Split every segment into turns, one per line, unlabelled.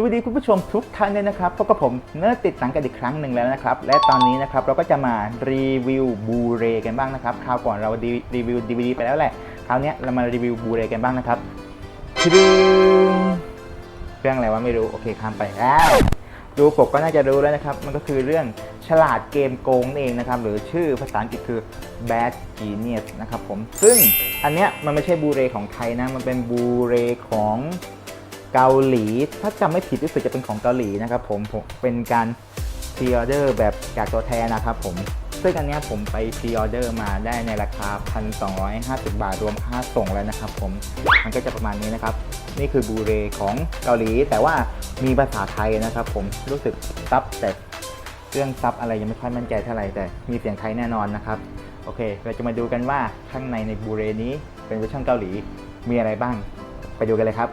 สวัสดีคุณผู้ชมทุกท่านเลยนะครับพบกับผมเนิร์ติดหนังกันอีกครั้งหนึ่งแล้วนะครับ และตอนนี้นะครับเราก็จะมารีวิวบูเรกันบ้างนะครับ คราวก่อนเรารีวิว DVD ไปแล้วแหละ คราวนี้เรามารีวิวบูเรกันบ้างนะครับทีดึงเรื่องอะไรวะไม่รู้ โอเคข้ามไปแล้วดูปกก็น่าจะรู้แล้วนะครับ มันก็คือเรื่องฉลาดเกมโกงนั่นเองนะครับ หรือชื่อภาษาอังกฤษคือ Bad Genius นะครับผม ซึ่งอันเนี้ยมันไม่ใช่บูเรของไทยนะ มันเป็นบูเรของ เกาหลี ถ้าจำไม่ผิดรู้สึกจะเป็นของเกาหลีนะครับผมผมเป็นการพรีออเดอร์แบบจากตัวแทนนะครับผมซึ่งอันนี้ผมไปพรีออเดอร์มาได้ในราคา 1,250 บาทรวมค่าส่งแล้วนะครับผมมันก็จะประมาณนี้นะครับ นี่คือบูเรของเกาหลี แต่ว่ามีภาษาไทยนะครับผมรู้สึกซับแต่เรื่องซับอะไรยังไม่ค่อยมั่นใจเท่าไหร่แต่มีเสียงไทยแน่นอนนะครับโอเค เราจะมาดูกันว่าข้างในในบูเรนี้เป็นเวอร์ชันเกาหลีมีอะไรบ้าง ไปดูกันเลยครับ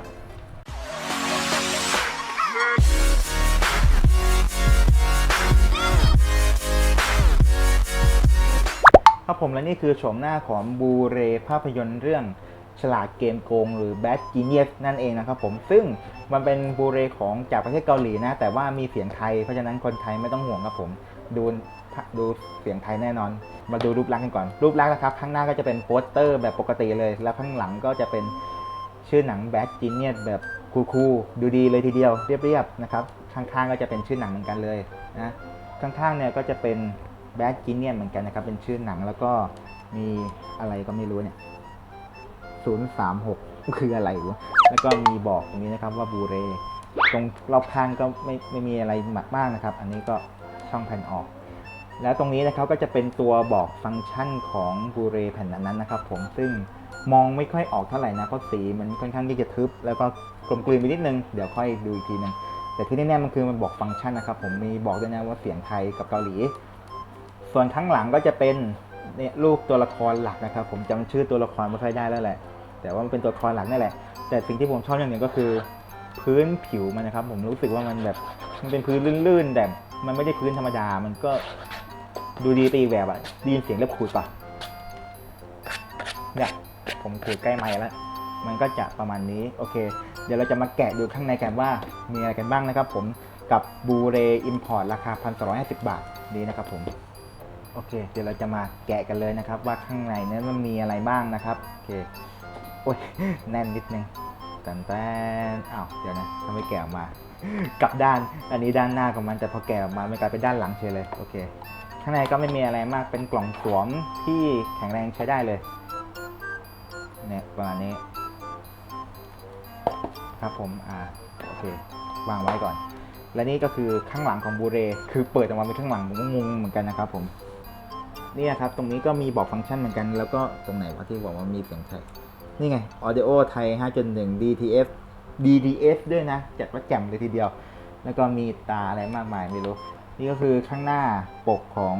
ครับผมและนี่คือโฉมหน้าของบูเรภาพยนตร์เรื่องฉลาดเกมโกงหรือ Bad Genius นั่นเองนะครับผมซึ่งมันเป็นบูเรของจากประเทศเกาหลีนะ แต่ว่ามีเสียงไทย เพราะฉะนั้นคนไทยไม่ต้องห่วงครับผมดูดูเสียงไทยแน่นอน มาดูรูปลักษณ์กันก่อน รูปลักษณ์นะครับ ข้างหน้าก็จะเป็นโปสเตอร์แบบปกติเลย แล้วข้างหลังก็จะเป็นชื่อหนัง Bad Genius แบบคูลๆดูดีเลยทีเดียวเรียบๆนะครับข้างๆก็จะเป็นชื่อหนังเหมือนกันเลยนะข้างๆเนี่ยก็จะเป็น แบดจินเนียนเหมือนกันนะครับ เป็นชื่อหนังแล้วก็มีอะไรก็ไม่รู้เนี่ย036คืออะไรวะแล้วก็มีบอกตรงนี้นะครับว่าบูเร ตรงรอบข้างก็ไม่ไม่มีอะไรมากนะครับ อันนี้ก็ช่องแผ่นออก แล้วตรงนี้นะครับก็จะเป็นตัวบอกฟังก์ชันของบูเรแผ่นนั้นนะครับ ผมซึ่งมองไม่ค่อยออกเท่าไหร่นะเพราะสีมันค่อนข้างที่จะทึบ แล้วก็กลมกลืนไปนิดนึง เดี๋ยวค่อยดูอีกทีนึงแต่ที่แน่ๆมันคือมันบอกฟังก์ชันนะครับ ผมมีบอกด้วยนะว่าเสียงไทยกับเกาหลี ส่วนข้างหลังก็จะเป็นเนี่ยรูปตัวละครหลักนะครับ ผมจำชื่อตัวละครไม่ค่อยได้แล้วแหละ แต่ว่ามันเป็นตัวละครหลักนั่นแหละ แต่สิ่งที่ผมชอบอย่างหนึ่งก็คือ พื้นผิวมันนะครับ ผมรู้สึกว่ามันแบบมันเป็นพื้นลื่นๆแต่มันไม่ได้พื้นธรรมดา มันก็ดูดีตีแบบอะด้ยินเสียงเล็บขูดปะเนี่ยผมขูดใกล้ไม้แล้วมันก็จะประมาณนี้โอเค เดี๋ยวเราจะมาแกะดูข้างในกันว่ามีอะไรกันบ้างนะครับ ผมกับบูเรอิมพอร์ตราคา 1,250 บาทนี้นะครับผม โอเค เดี๋ยวเราจะมาแกะกันเลยนะครับ ว่าข้างในนั้นมันมีอะไรบ้างนะครับโอเคโอ้ยแน่นนิดนึงแตนแตนอ้าวเดี๋ยวนะทำไมแกะออกมากลับด้านอันนี้ด้านหน้าของมันแต่พอแกะออกมามันกลายเป็นด้านหลังเฉยเลยโอเค ข้างในก็ไม่มีอะไรมากเป็นกล่องสวมที่แข็งแรงใช้ได้เลยเนี่ยประมาณนี้ ครับผมอ่าโอเควางไว้ก่อน และนี่ก็คือข้างหลังของบูเร คือเปิดออกมาเป็นข้างหลังผมก็งงเหมือนกันนะครับผม เนี่นะครับ ตรงนี้ก็มีบอกฟังก์ชันเหมือนกัน แล้วก็ตรงไหนวะที่บอกว่ามีเสียงไทย นี่ไง Audio ไทย 5.1 DTF DTF ด้วยนะ จัดว่าแจ่มเลยทีเดียว แล้วก็มีตาอะไรมากมายไม่รู้ นี่ก็คือข้างหน้าปกของ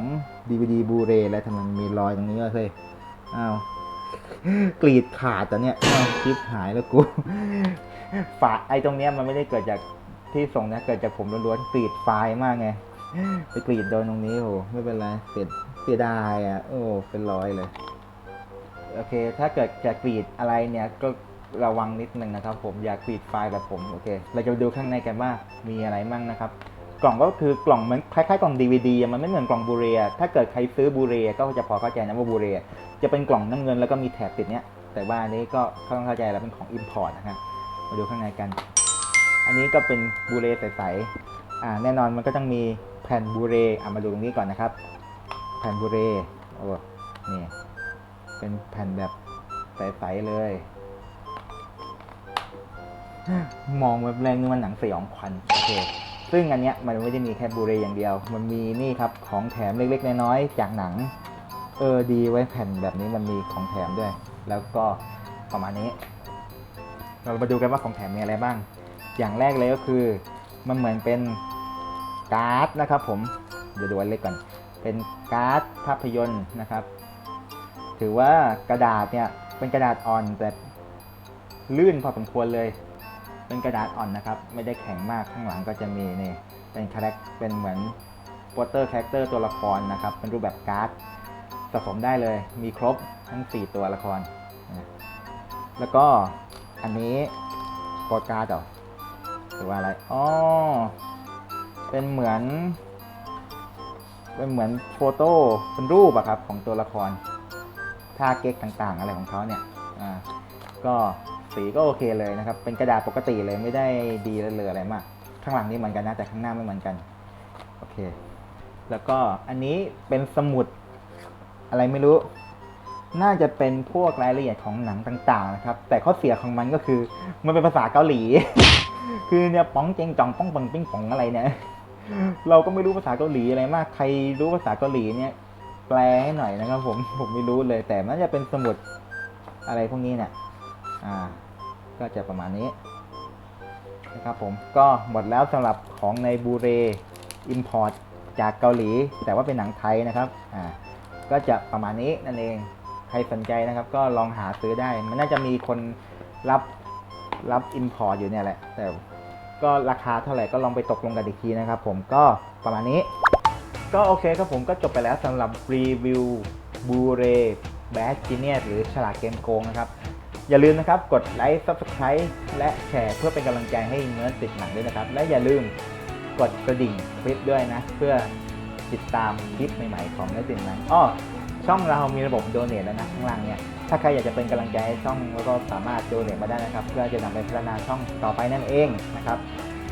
DVD บูเรแล้วทำไมมันมีรอยตรงนี้วะเฮ้ยอ้าวกรีดขาดตอนเนี้ยคลิปหายแล้วกู ฝาไอ้ตรงเนี้ยมันไม่ได้เกิดจากที่ส่งนะเกิดจากผมล้วนๆกรีดไฟล์มากไง ไปกรีดโดนตรงนี้โหไม่เป็นไรเสีย เสียดายอะ โอ้ เป็นร้อยเลย โอเค ถ้าเกิดจะกรีดอะไรเนี่ยก็ระวังนิดนึงนะครับผม อย่ากรีดไฟล์แบบผม โอเค เราจะไปดูข้างในกันว่ามีอะไรมั่งนะครับ กล่องก็คือกล่องเหมือนคล้ายๆกล่อง DVD มันไม่เหมือนกล่องบูเรีย ถ้าเกิดใครซื้อบูเรียก็จะพอเข้าใจนะว่าบูเรีย จะเป็นกล่องน้ำเงินแล้วก็มีแถบติดเนี้ย แต่ว่าอันนี้ก็ต้องเข้าใจแล้วเป็นของ Import นะฮะ มาดูข้างในกัน อันนี้ก็เป็นบูเรใสๆอ่าแน่นอนมันก็ต้องมีแผ่นบูเรอะมาดูตรงนี้ก่อนนะครับ แผ่นบูเรโอ้นี่ เป็นแผ่นแบบใสๆเลย มองแบบแรงนึกมันหนังสยองขวัญโอเคซึ่งอันเนี้ยมันไม่ได้มีแค่บูเรอย่างเดียว มันมีนี่ครับของแถมเล็กๆน้อยๆจากหนัง เออดีไว้แผ่นแบบนี้มันมีของแถมด้วย แล้วก็ประมาณนี้ เรามาดูกันว่าของแถมมีอะไรบ้าง อย่างแรกเลยก็คือ มันเหมือนเป็นการ์ดนะครับผมเดี๋ยวดูอันเล็กก่อน เป็นการ์ดภาพยนตร์นะครับ ถือว่ากระดาษเนี่ยเป็นกระดาษอ่อนแต่ลื่นพอสมควรเลย เป็นกระดาษอ่อนนะครับ ไม่ได้แข็งมากข้างหลังก็จะมีนี่เป็นคาแรคเป็นเหมือนโปสเตอร์คาแรคเตอร์ตัวละครนะครับ เป็นรูปแบบการ์ดสะสมได้เลย มีครบทั้ง 4 ตัวละครนะแล้วก็อันนี้โปสการ์ดหรอหรือว่าอะไรอ๋อเป็นเหมือน เป็นเหมือนโฟโต้เป็นรูปอะครับของตัวละครท่าเก๊กต่างๆ อะไรของเขาเนี่ยอ่าก็สีก็โอเคเลยนะครับ เป็นกระดาษปกติเลยไม่ได้ดีเลยออะไรมาก ข้างหลังนี่เหมือนกันนะแต่ข้างหน้าไม่เหมือนกันโอเค แล้วก็อันนี้เป็นสมุดอะไรไม่รู้ น่าจะเป็นพวกรายละเอียดของหนังต่างๆนะครับ แต่ข้อเสียของมันก็คือ มันเป็นภาษาเกาหลี คือเนี่ยป๋องเจงจองป้องปังปิ้งป๋องอะไรเนี่ย เราก็ไม่รู้ภาษาเกาหลีอะไรมาก ใครรู้ภาษาเกาหลีเนี่ย แปลให้หน่อยนะครับ ผม ผมไม่รู้เลย แต่มันจะเป็นสมุดอะไรพวกนี้เนี่ย อ่า ก็จะประมาณนี้นะครับผม ก็หมดแล้วสำหรับของในบูเรอิมพอร์ตจากเกาหลี แต่ว่าเป็นหนังไทยนะครับ อ่า ก็จะประมาณนี้นั่นเอง ใครสนใจนะครับ ก็ลองหาซื้อได้ มันน่าจะมีคนรับรับอิมพอร์ตอยู่เนี่ยแหละ แต่ ก็ราคาเท่าไหร่ก็ลองไปตกลงกันอีกทีนะครับผมก็ประมาณนี้ ก็โอเคครับผมก็จบไปแล้วสำหรับรีวิวบูเรแบสจีเนียหรือฉลาดเกมโกงนะครับ อย่าลืมนะครับ กดไลค์ Subscribe และแชร์เพื่อเป็นกำลังใจให้เนื้อติดหนังด้วยนะครับ และอย่าลืมกดกระดิ่งคลิปด้วยนะ เพื่อติดตามคลิปใหม่ๆของเนื้อติดหนังอ้อ ช่องเรามีระบบโดเนทแล้วนะข้างล่างเนี่ยถ้าใครอยากจะเป็นกำลังใจให้ช่องแล้วก็สามารถโดเนทมาได้นะครับ เพื่อจะนำไปพัฒนาช่องต่อไปนั่นเองนะครับ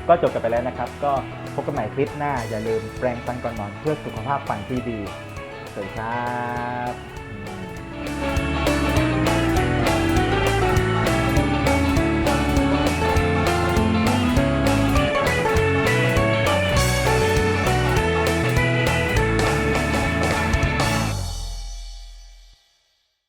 ก็จบกันไปแล้วนะครับ ก็พบกันใหม่คลิปหน้าอย่าลืมแปรงฟันก่อนนอนเพื่อสุขภาพฟันที่ดีสวัสดีครับ